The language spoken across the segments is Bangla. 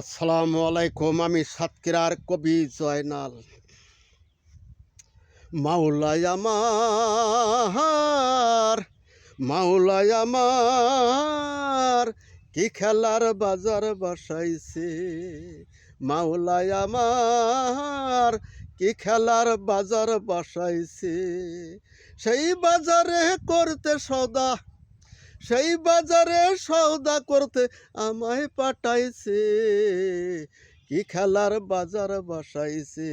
আসসালামু আলাইকুম, আমি সাতক্ষীরার কবি জয়নাল। মাওলাই আমার কি খেলার বাজার বসাইছে? মাওলাই কি খেলার বাজার বসাইছে? সেই বাজারে করতে সদা সেই বাজারে সৌদা করতে আমায় পাঠাইছে। কি খেলার বাজার বসাইছে?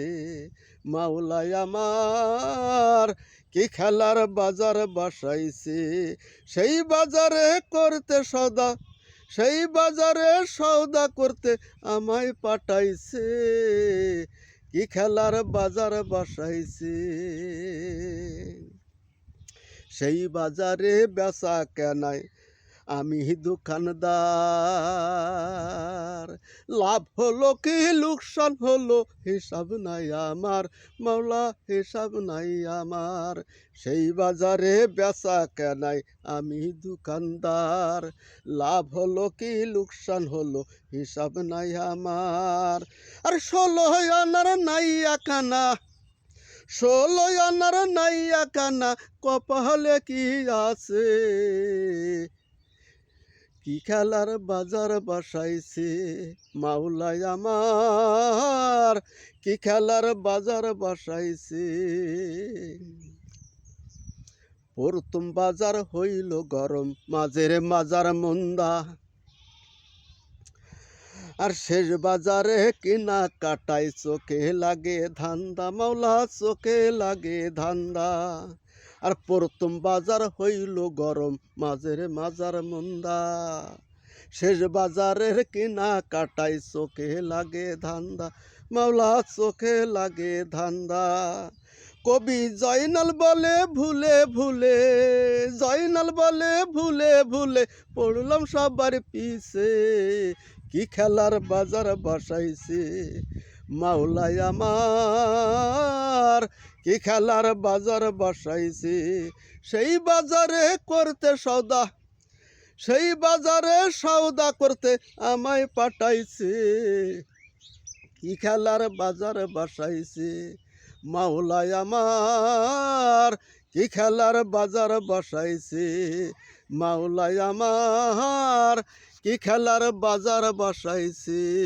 মাওলাই আমার, কি খেলার বাজার বসাইছে? সেই বাজারে করতে সদা সেই বাজারে সৌদা করতে আমায় পাঠাইছে। কি খেলার বাজার বসাইছে? সেই বাজারে বেচা কেনায়। আমি দোকানদার। লাভ হলো কি, লোকসান হলো, হিসাব নাই আমার। মাওলা, হিসাব নাই আমার। সেই বাজারে বেচা কেনাই আমি দোকানদার। লাভ হলো কি, লোকসান হলো, হিসাব নাই আমার। আর ষোলো আনার নাই একানা ষোলো আনার নাইয়া কানা কপালে কি আছে? কি খেলার বাজার বসাইছে মাওলাই আমার? কি খেলার বাজার বসাইছে? প্রথম বাজার হইল গরম, মাঝের মাজার মন্দা। আর শেষ বাজারে কিনা কাটাই চোখে লাগে ধান্দা, মাওলা চোখে লাগে ধান্দা। আর প্রথম বাজার হইল গরম, মাঝের মাজার মন্দা। শেষ বাজারের কিনা কাটাই চোখে লাগে ধান্দা, মাওলা চোখে লাগে ধান্দা। কবি জয়নাল বলে ভুলে ভুলে, জয়নাল বলে ভুলে ভুলে পড়লাম সবার পিছে। কি খেলার বাজার বসাইছি? মাওলাই আমার, কি খেলার বাজার বসাইছি? সেই বাজারে করতে সৌদা, সেই বাজারে সৌদা করতে আমায় পাঠাইছে। কি খেলার বাজার বসাইছে? মাওলাই আমার কি খেলার বাজার বসাইছে? মাওলাই আমার কি খেলার বাজার বসাইছে?